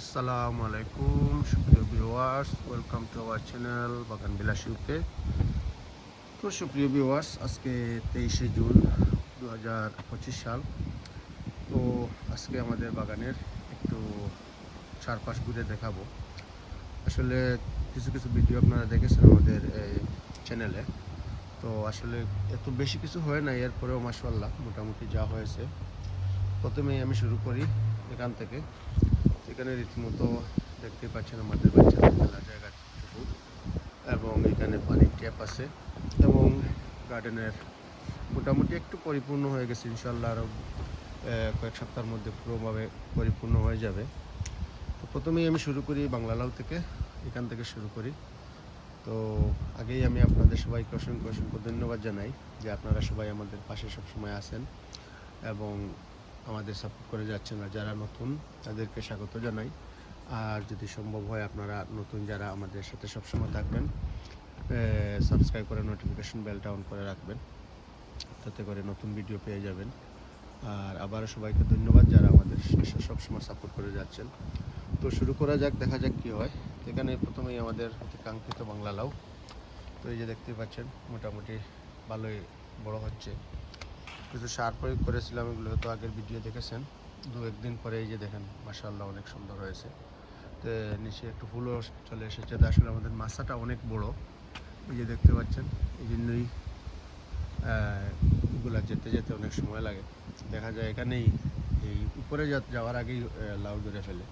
আসসালামু আলাইকুম, সুপ্রিয় viewers welcome to our channel বাগান বিলাসীতে তো সুপ্রিয় ভিউয়ার্স আজকে তেইশে জুন দু হাজার পঁচিশ সাল। তো আজকে আমাদের বাগানের একটু চারপাশ ঘুরে দেখাবো। আসলে কিছু কিছু ভিডিও আপনারা দেখেছেন আমাদের চ্যানেলে তো আসলে এত বেশি কিছু হয় না, এরপরেও মাসাল্লাহ মোটামুটি যা হয়েছে। প্রথমেই আমি শুরু করি এখান থেকে। এখানে রীতিমতো দেখতে পাচ্ছেন আমাদের বাচ্চাদের খেলার জায়গাটুকু এবং এখানে পানির ট্যাপ আছে এবং গার্ডেনের মোটামুটি একটু পরিপূর্ণ হয়ে গেছে। ইনশাল্লাহ আরও কয়েক সপ্তাহের মধ্যে পুরোভাবে পরিপূর্ণ হয়ে যাবে। তো প্রথমেই আমি শুরু করি বাংলালাও থেকে, এখান থেকে শুরু করি। তো আগেই আমি আপনাদের সবাইকে অসংখ্য অসংখ্য ধন্যবাদ জানাই যে আপনারা সবাই আমাদের পাশে সবসময় আছেন এবং আমাদের সাপোর্ট করে যাচ্ছেন আর যারা নতুন, তাদেরকে স্বাগত জানাই। আর যদি সম্ভব হয় আপনারা নতুন যারা আমাদের সাথে সবসময় থাকবেন সাবস্ক্রাইব করে নোটিফিকেশন বেলটা অন করে রাখবেন। তাতে করে নতুন ভিডিও পেয়ে যাবেন। আর আবারও সবাইকে ধন্যবাদ যারা আমাদের সবসময় সাপোর্ট করে যাচ্ছেন। তো শুরু করা যাক, দেখা যাক কী হয়। এখানে প্রথমেই আমাদের কাঙ্ক্ষিত বাংলা লাউ। তো এই যে দেখতে পাচ্ছেন, মোটামুটি ভালোই বড় হচ্ছে। কিছু সার প্রয়োগ করেছিলাম, এগুলো তো আগের ভিডিও দেখেছেন। দু একদিন পরে এই যে দেখেন মাসাল্লাহ অনেক সুন্দর হয়েছে। তো নিচে একটু ফুলও চলে এসেছে, তো আসলে আমাদের মাছাটা অনেক বড়। এই যে দেখতে পাচ্ছেন, এই জন্যই এগুলা যেতে যেতে অনেক সময় লাগে। দেখা যায় এখানেই এই উপরে যাওয়ার আগেই লাউ ধরে ফেলে।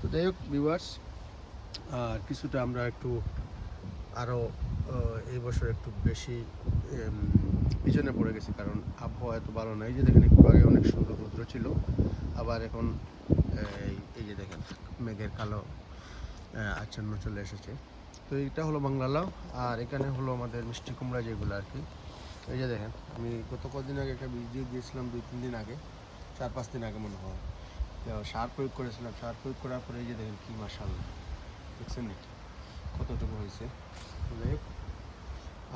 তো যাই হোক ভিউয়ার্স কিছুটা আমরা একটু আরও এই বছর একটু বেশি পিছনে পড়ে গেছি, কারণ আবহাওয়া এত ভালো না। এই যে দেখেন, একটু আগে অনেক সুন্দর রৌদ্র ছিল, আবার এখন, এই যে দেখেন, মেঘের কালো আচ্ছন্ন চলে এসেছে। তো এটা হলো বাংলা লাউ আর এখানে হলো আমাদের মিষ্টি কুমড়া যেগুলো আর কি। এই যে দেখেন, আমি গত কদিন আগে একটা ভিডিও দিয়েছিলাম, দুই, তিন দিন আগে, চার, পাঁচ দিন আগে মনে হয়। তো সার প্রয়োগ করেছিলাম, সার প্রয়োগ করার পরে এই যে দেখেন কী মাসাল্লাহ দেখছেন কতটুকু হয়েছে?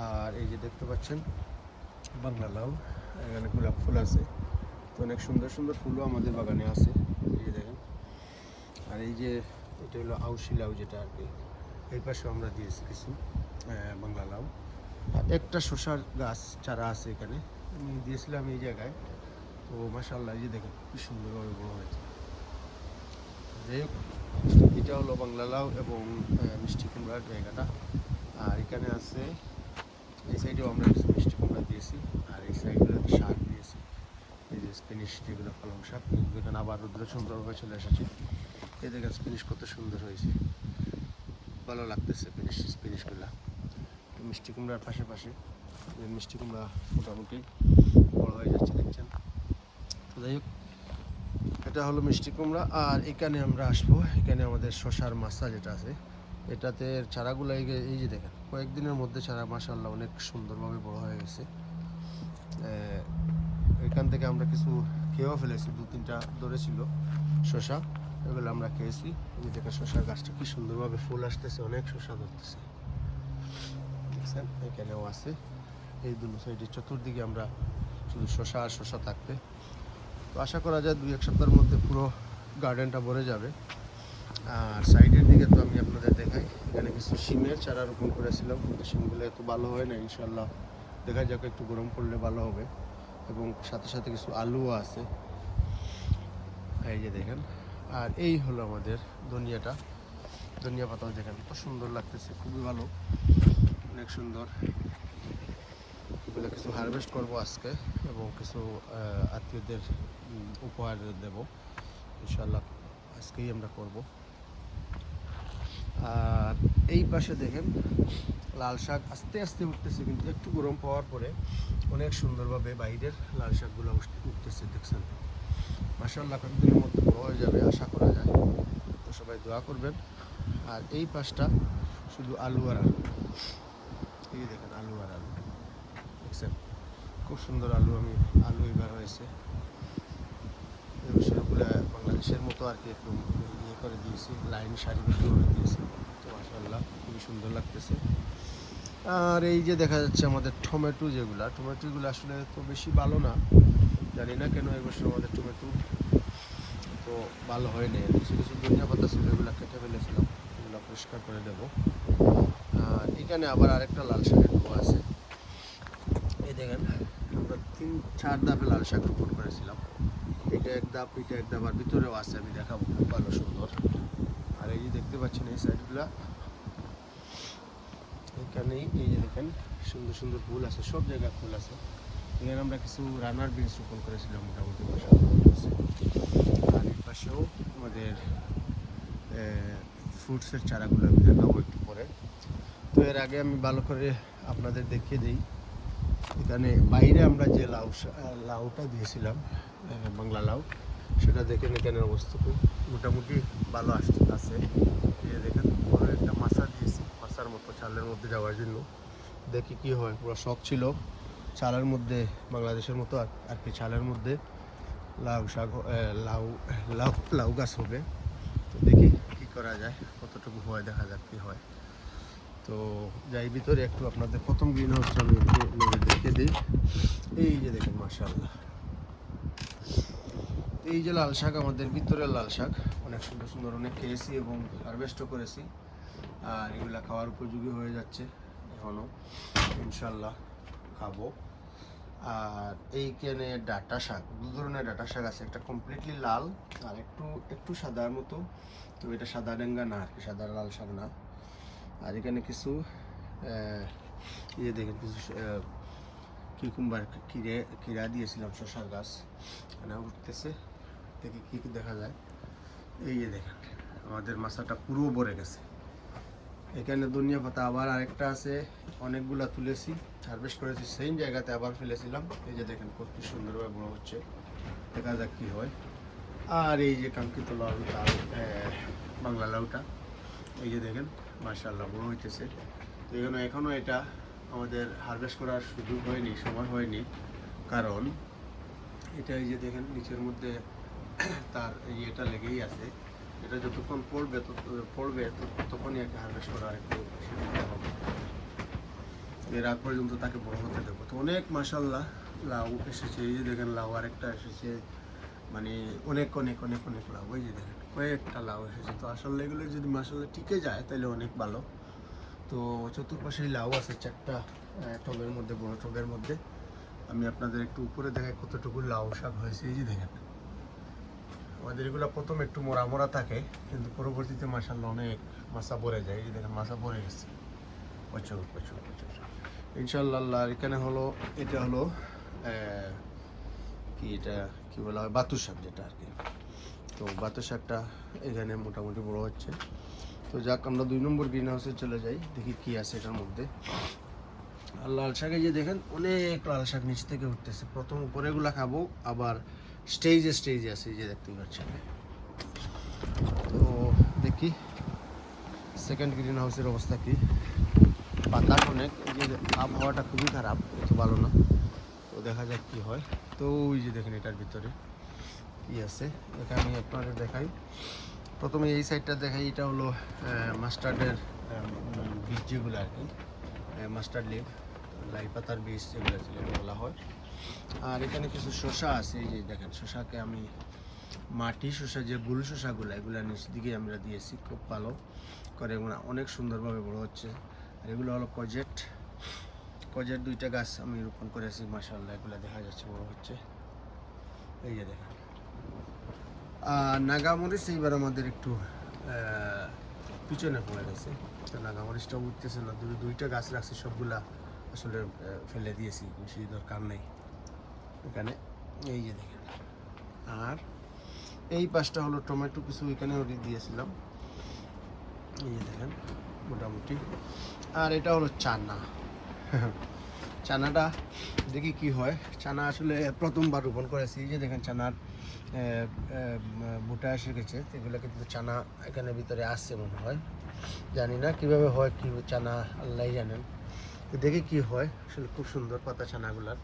আর এই যে দেখতে পাচ্ছেন বাংলা লাউ, এখানে গোলাপ ফুল আছে। তো অনেক সুন্দর সুন্দর ফুলও আমাদের বাগানে আছে। এই যে দেখেন। আর এই যে এটা হলো আউশি লাউ যেটা আর কি। এই পাশেও আমরা দিয়েছি কিছু বাংলা লাউ। আর একটা শসার গাছ চারা আছে এখানে। আমি দিয়েছিলাম এই জায়গায়। তো মাসাল্লাহ এই যে দেখেন, কি সুন্দরভাবে বড় হয়েছে। এটা হলো বাংলা লাউ এবং মিষ্টি কুমড়ার জায়গাটা। আর এখানে আছে, এই সাইডেও আমরা কিছু মিষ্টি কুমড়া দিয়েছি, আর এই সাইডগুলোতে শাক দিয়েছি। এই যে স্পিনিশ যেগুলো পালং শাক এখানে আবার রুদ্র সুন্দরভাবে চলে এসেছে। এই দেখেন স্পিনিশ কত সুন্দর হয়েছে। ভালো লাগতেছে স্পিনিশ স্পিনিশগুলা মিষ্টি কুমড়ার পাশে পাশে মিষ্টি কুমড়া মোটামুটি বড় হয়ে যাচ্ছে, দেখছেন? তো যাই হোক, এটা হলো মিষ্টি কুমড়া, আর এখানে আমরা আসব। এখানে আমাদের শশার মাছা যেটা আছে, এটাতে চারাগুলো এই যে দেখেন কয়েকদিনের মধ্যে চারা মাসাল্লাহ অনেক সুন্দরভাবে বড় হয়ে গেছে। এখান থেকে আমরা কিছু খেয়েও ফেলেছি, দু তিনটা ধরেছিল শশা এগুলো আমরা খেয়েছি। এই দেখেন শশার গাছটা কি সুন্দরভাবে ফুল আসতেছে, অনেক শশা ধরতেছে। দেখছেন? এখানেও আছে। এই দুটো সাইডে চতুর্দিকে আমরা শুধু শশা আর শশা থাকবে। তো আশা করা যায় দুই এক সপ্তাহের মধ্যে পুরো গার্ডেনটা ভরে যাবে। আর সাইডের দিকে তো আমি আপনাদের দেখাই। এখানে কিছু শিমের চারা রোপণ করেছিলাম। কিন্তু শিমগুলো এত ভালো হয় না ইনশাল্লাহ দেখা যাক, একটু গরম পড়লে ভালো হবে। এবং সাথে সাথে কিছু আলুও আছে। এই যে দেখেন। আর এই হলো আমাদের ধনিয়াটা। ধনিয়া পাতাও দেখেন, কত সুন্দর লাগতেছে, খুবই ভালো। অনেক সুন্দর। এগুলো কিছু হারভেস্ট করব আজকে এবং কিছু আত্মীয়দের উপহার দেব। ইনশাল্লাহ আজকেই আমরা করব। আর এই পাশে দেখেন লাল শাক আস্তে আস্তে উঠতেছে, কিন্তু একটু গরম পাওয়ার পরে অনেক সুন্দরভাবে বাইরের লাল শাকগুলো উঠতেছে, দেখছেন? মাসাল্লাহ কয়েকদিনের মধ্যে বড় হয়ে যাবে, আশা করা যায়। তো সবাই দোয়া করবেন। আর এই পাশটা শুধু আলু আর আলু। এই দেখেন, আলু আর আলু। দেখছেন? খুব সুন্দর আলু আমি, আলু এবার হয়েছে সেগুলো বাংলাদেশের মতো আর কি একটু ইয়ে করে দিয়েছি লাইন সারিবদ্ধ করে দিয়েছি। তো মাসাল্লাহ খুবই সুন্দর লাগতেছে। আর এই যে দেখা যাচ্ছে আমাদের টমেটো যেগুলা, টমেটোগুলো আসলে তো বেশি ভালো না। জানি না কেন এবছর আমাদের টমেটো তো ভালো হয়নি কিছু কিছু ধনিয়া পাতা ছিল, এগুলো কেটে ফেলেছিলাম, এগুলো পরিষ্কার করে দেবো। আর এখানে আবার আরেকটা লাল শাকের ডুবো আছে। এই দেখেন তিন চার ধাপে লাল শাক রোপণ করেছিলাম। এটা এক ধাপ, এটা এক ধাপ, আর ভিতরেও আছে, আমি দেখাবো, খুব ভালো, সুন্দর। আর এই যে দেখতে পাচ্ছেন এই সাইডগুলা, এখানেই, এই যে দেখেন, সুন্দর সুন্দর ফুল আছে, সব জায়গায় ফুল আছে। এখানে আমরা কিছু রানার বিনস রোপণ করেছিলাম মোটামুটি। আর এর পাশেও আমাদের ফ্রুটসের চারাগুলো আমি দেখাবো একটু পরে। তো এর আগে আমি ভালো করে আপনাদের দেখিয়ে দিই। এখানে বাইরে আমরা যে লাউ লাউটা দিয়েছিলাম বাংলা লাউ, সেটা দেখেন এখানের অবস্থা খুব মোটামুটি ভালো আসছে আছে। দেখেন বড় একটা মাছা দিয়েছি, মাছার মতো চালের মধ্যে যাওয়ার জন্য। দেখি কি হয়, পুরো শখ ছিল চালের মধ্যে, বাংলাদেশের মতো আর কি চালের মধ্যে লাউ শাক লাউ লাউ লাউ গাছ হবে। তো দেখি কি করা যায়, কতটুকু হয়, দেখা যাক কি হয়। তো যাই, ভিতরে একটু আপনাদের প্রথম গ্রিন হাউসটা আমি দেখিয়ে দিই। এই যে দেখেন, মাশাআল্লাহ। এই যে লাল শাক, আমাদের ভিতরে লাল শাক। অনেক সুন্দর সুন্দর অনেক খেয়েছি এবং হারভেস্টও করেছি। আর এগুলা খাওয়ার উপযোগী হয়ে যাচ্ছে এখনও ইনশাল্লাহ খাব। আর এইখানে ডাটা শাক, দু ধরনের ডাটা শাক আছে। একটা কমপ্লিটলি লাল আর একটু একটু সাদার মতো। তো এটা সাদা ডেঙ্গা না আর কি, সাদা লাল শাক না। আর এখানে কিছু আহ, ইয়ে দেখেন কিছু কিকুম্বার কিরে কিরা দিয়েছিলাম শশার গাছ। এখানে উঠতেছে দেখি কি কি দেখা যায়। এই যে দেখেন আমাদের মাছাটা পুরো ভরে গেছে। এখানে দুনিয়া পাতা আবার আরেকটা আছে অনেকগুলা তুলেছি হারভেস্ট করেছি সেম জায়গাতে আবার ফেলেছিলাম। এই যে দেখেন কত সুন্দরভাবে বড় হচ্ছে। দেখা যাক কী হয়। আর এই যে কাঙ্ক্ষিত লাউ লাউ বাংলা লাউটা এই যে দেখেন। মার্শাল্লাহ বড় হইতেছে। তো এখানে এখনও এটা আমাদের হারভেস্ট করার সুযোগ হয়নি, সময় হয়নি। কারণ এটা এই যে দেখেন, নিচের মধ্যে তার ইয়েটা লেগেই আছে। এটা যতক্ষণ পড়বে পড়বে তত- ততক্ষণই একে হারভেস্ট করা একটু সুবিধা হবে। এর আগ পর্যন্ত তাকে বড় হতে দেবো। তো অনেক মাসাল্লাহ লাউ এসেছে। এই যে দেখেন, লাউ আরেকটা এসেছে। মানে অনেক অনেক অনেক অনেক লাউ। ওই যে দেখেন। কয়েকটা লাউ এসেছে তো আসলে এগুলো যদি মাসাল্লাহ টিকে যায়, তাহলে অনেক ভালো। তো চতুর্পাশেই লাউ আছে, চারটা টবের মধ্যে, বড় টবের মধ্যে। আমি আপনাদের একটু উপরে দেখাই কতটুকু লাউ শাক হয়েছে। এই যে দেখেন। আমাদের এগুলো প্রথম একটু মোড়া মোড়া থাকে, কিন্তু পরবর্তীতে মাসাল্লাহ অনেক মাছা ভরে যায়। এই যে দেখেন, মাছা ভরে গেছে। প্রচুর প্রচুর প্রচুর। ইনশাল্লাহ এখানে হলো, এটা হলো কি এটা, কি বলা হয়? বাতুর শাক যেটা আর কি। তো বাতু শাকটা এখানে মোটামুটি বড় হচ্ছে। তো যাক, আমরা দুই নম্বর গ্রিন হাউসে চলে যাই, দেখি কি আছে এটার মধ্যে। আর লাল শাকে যে দেখেন, অনেক লাল শাক নিচ থেকে উঠতেছে। প্রথম উপরেগুলা খাব, আবার স্টেজে স্টেজে আছে যে দেখতে পাচ্ছেন। তো দেখি সেকেন্ড গ্রিন হাউসের অবস্থা কি? পাতা অনেক যে আবহাওয়াটা খুবই খারাপ, এত ভালো না। তো দেখা যাক কি হয়। তো ওই যে দেখেন এটার ভিতরে। কি আছে এটা আমি আপনাদের দেখাই। প্রথমে এই সাইডটা দেখাই, এটা হলো মাস্টার্ডের বীজ যেগুলো আর কি। মাস্টার্ড লিভ লাই পাতার বীজ যেগুলো যেগুলো বলা হয়। আর এখানে কিছু শসা আছে, এই যে দেখেন, শসাকে আমি মাটি শসা, যে গুল শসাগুলো, এগুলো নিচ দিকে আমরা দিয়েছি, খুব ভালো করে এগুলো অনেক সুন্দরভাবে বড় হচ্ছে। আর এগুলো হলো কজেট কজেট দুইটা গাছ আমি রোপণ করেছি মাসাল্লাহ এগুলো দেখা যাচ্ছে বড় হচ্ছে। এই যে দেখেন নাগামরিচ এইবার আমাদের একটু পিছনে পড়ে গেছে। তো নাগামরিচটা উঠতেছে না, দুই দুইটা গাছ রাখছি, সবগুলা আসলে ফেলে দিয়েছি, বেশি দরকার নেই। এখানে, এই যে দেখেন। আর এই পাশটা হলো টমেটো কিছু এখানে দিয়েছিলাম। এই যে দেখেন, মোটামুটি। আর এটা হলো চানা। চানাটা, দেখি কি হয়। চানা আসলে প্রথমবার রোপণ করেছি। যে দেখেন চানার বুটা এসে গেছে। এগুলো কিন্তু চানা এখানে ভিতরে আসছে মনে হয়। জানি না কীভাবে হয়, কি চানা, আল্লাহ জানেন। দেখি কি হয়। আসলে খুব সুন্দর পাতা চানাগুলার।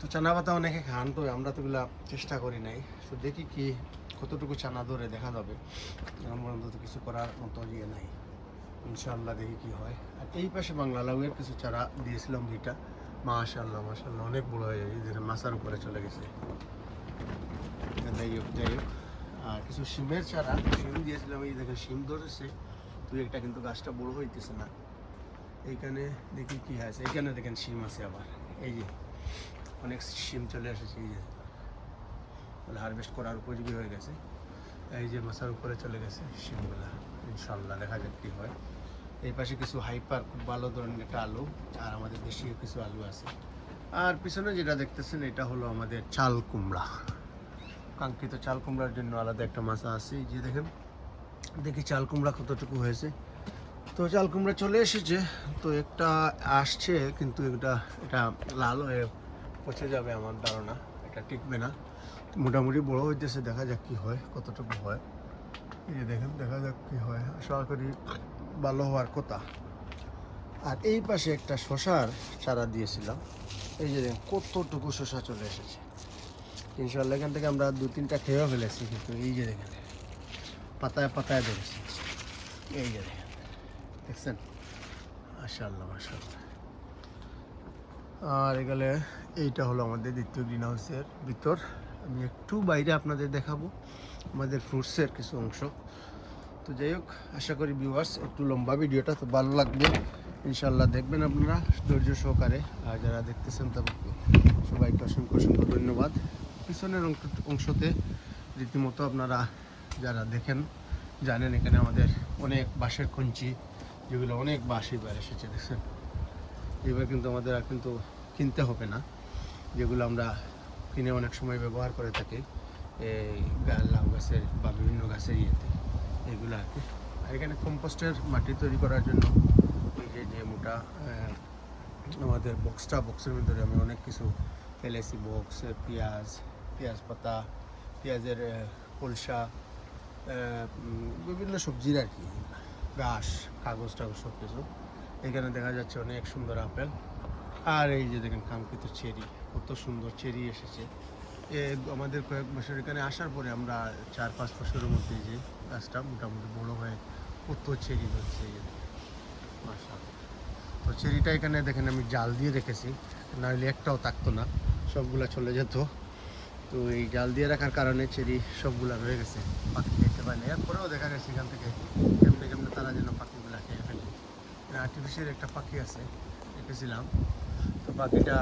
তো চানা পাতা অনেকে খান, তো আমরা তো এগুলা চেষ্টা করি নাই। তো দেখি কি, কতটুকু চানা ধরে দেখা যাবে। এখন পর্যন্ত তো কিছু করার মতো ইয়ে নাই। ইনশাআল্লাহ দেখি কি হয়। আর এই পাশে বাংলা লাউয়ের কিছু চারা দিয়েছিলাম দুইটা। মাশাল্লাহ মাশাল্লাহ অনেক বড় হয়ে যায় দেখেন মাছার উপরে চলে গেছে। যাই হোক যাই হোক কিছু শিমের চারা, শিম দিয়েছিলাম, এই দেখেন শিম ধরেছে। তুই একটা কিন্তু গাছটা বড় হইতেছে না। এইখানে দেখি কি আছে। এইখানে দেখেন শিম আছে আবার। এই যে, অনেক শিম চলে এসেছে, এই যে। হারভেস্ট করার উপযোগী হয়ে গেছে। এই যে মাথার উপরে চলে গেছে শিমগুলা। ইনশাল্লাহ দেখা যাক কি হয়। এই পাশে কিছু হাইপার, খুব ভালো ধরনের একটা আলু, আর আমাদের দেশীয় কিছু আলু আছে। আর পিছনে যেটা দেখতেছেন, এটা হলো আমাদের চাল কুমড়া। কাঙ্ক্ষিত চাল কুমড়ার জন্য আলাদা একটা মাছা আছে যে দেখেন। দেখি চাল কুমড়া কতটুকু হয়েছে। তো চাল কুমড়া চলে এসেছে, তো একটা আসছে, কিন্তু এটা এটা লাল হয়ে পচে যাবে আমার ধারণা, এটা টিকবে না। মোটামুটি বড় হইতেছে, দেখা যাক কি হয়, কতটুকু হয়। এই দেখেন, দেখা যাক কি হয়। আশা করি ভালো হওয়ার কথা। আর এই পাশে একটা শশার চারা দিয়েছিলাম। এই যে দেখেন, কতটুকু শশা চলে এসেছে। ইনশাল্লাহ এখান থেকে আমরা দু, তিনটা খেয়েও ফেলেছি, কিন্তু এই যে দেখেন, পাতায় পাতায় ধরেছে। এই যে দেখেন, দেখছেন? মাশাল্লাহ মাশাল্লাহ আর এখানে এইটা হলো আমাদের দ্বিতীয় গ্রিন হাউসের ভিতর। আমি একটু বাইরে আপনাদের দেখাবো। আমাদের ফ্রুটসের কিছু অংশ। তো যাই হোক, আশা করি ভিউয়ার্স একটু লম্বা ভিডিওটা তো ভালো লাগবে। ইনশাল্লাহ দেখবেন আপনারা ধৈর্য সহকারে। আর যারা দেখতেছেন তাদেরকে সবাইকে অসংখ্য অসংখ্য ধন্যবাদ। পিছনের অংশতে রীতিমতো আপনারা যারা দেখেন, জানেন এখানে আমাদের অনেক বাঁশের কঞ্চি যেগুলো অনেক বাঁশ এবার এসেছে, দেখছেন? এবার কিন্তু আমাদের আর কিন্তু কিনতে হবে না, যেগুলো আমরা কিনে অনেক সময় ব্যবহার করে থাকি। লাউ গাছের বা বিভিন্ন গাছের ইয়েতে এগুলো আর কি। আর এখানে কম্পোস্টের মাটি তৈরি করার জন্য এই যে যে মোটা আমাদের বক্সটা, বক্সের ভিতরে আমি অনেক কিছু ফেলেছি বক্স, পেঁয়াজ পেঁয়াজ পাতা, পেঁয়াজের কলসা বিভিন্ন সবজির আর কি, ঘাস, কাগজ টাগজ সব কিছু এখানে দেখা যাচ্ছে অনেক সুন্দর আপেল। আর এই যে দেখেন কাঙ্ক্ষিত চেরি, কত সুন্দর চেরি এসেছে। আমাদের কয়েক বছর এখানে আসার পরে আমরা চার পাঁচ বছরের মধ্যে যে গাছটা মোটামুটি বড় হয়ে কত চেরি দেখেন। মাশাআল্লাহ। তো চেরিটা এখানে দেখেন আমি জাল দিয়ে রেখেছি, নাহলে একটাও থাকতো না, সবগুলা চলে যেত তো এই জাল দিয়ে রাখার কারণে চেরি সবগুলা রয়ে গেছে, পাখি খেতে পারে এরপরেও দেখা গেছে এখান থেকে কেমনে কেমনে তারা যেন পাখিগুলা খেয়ে ফেলে আর্টিফিশিয়াল একটা পাখি আছে রেখেছিলাম তো পাখিটা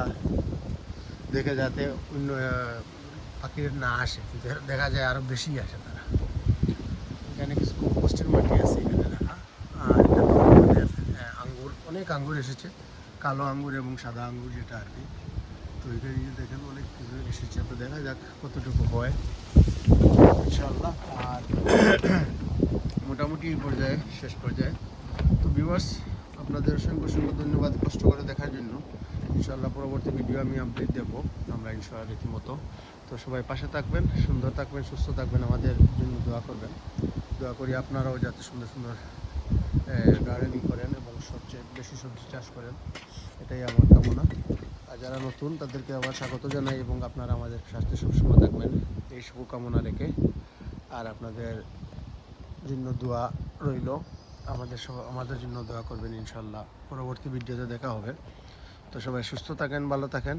দেখে যাতে অন্য পাখির না আসে কিন্তু দেখা যায় আরও বেশি আসে তারা। এখানে কিছু কম্পোস্টের মাটি আছে এখানে রাখা আর এটা আমাদের আঙ্গুর অনেক আঙ্গুর এসেছে কালো আঙ্গুর এবং সাদা আঙ্গুর যেটা আর কি। তো এখানে দেখেন অনেক কিছু এসেছে। তো দেখা যাক কতটুকু হয়। ইনশাল্লাহ আর মোটামুটি এই পর্যায়ে শেষ পর্যায়ে। তো ভিউয়ার্স আপনাদের অসংখ্য অসংখ্য ধন্যবাদ কষ্ট করে দেখার জন্য। ইনশাল্লাহ পরবর্তী ভিডিও আমি আপডেট দেবো। ইনশাল্লাহ রীতিমতো। তো সবাই পাশে থাকবেন, সুন্দর থাকবেন, সুস্থ থাকবেন, আমাদের জন্য দোয়া করবেন। দোয়া করি আপনারাও যাতে সুন্দর সুন্দর গার্ডেনিং করেন এবং সবচেয়ে বেশি সবজি চাষ করেন। এটাই আমার কামনা। আর যারা নতুন, তাদেরকে আবার স্বাগত জানাই এবং আপনারা আমাদের স্বাস্থ্য সবসময় থাকবেন এই শুভকামনা রেখে। আর আপনাদের জন্য দোয়া রইল। আমাদের সব, আমাদের জন্য দোয়া করবেন ইনশাল্লাহ পরবর্তী ভিডিওতে দেখা হবে। তো সবাই সুস্থ থাকেন, ভালো থাকেন।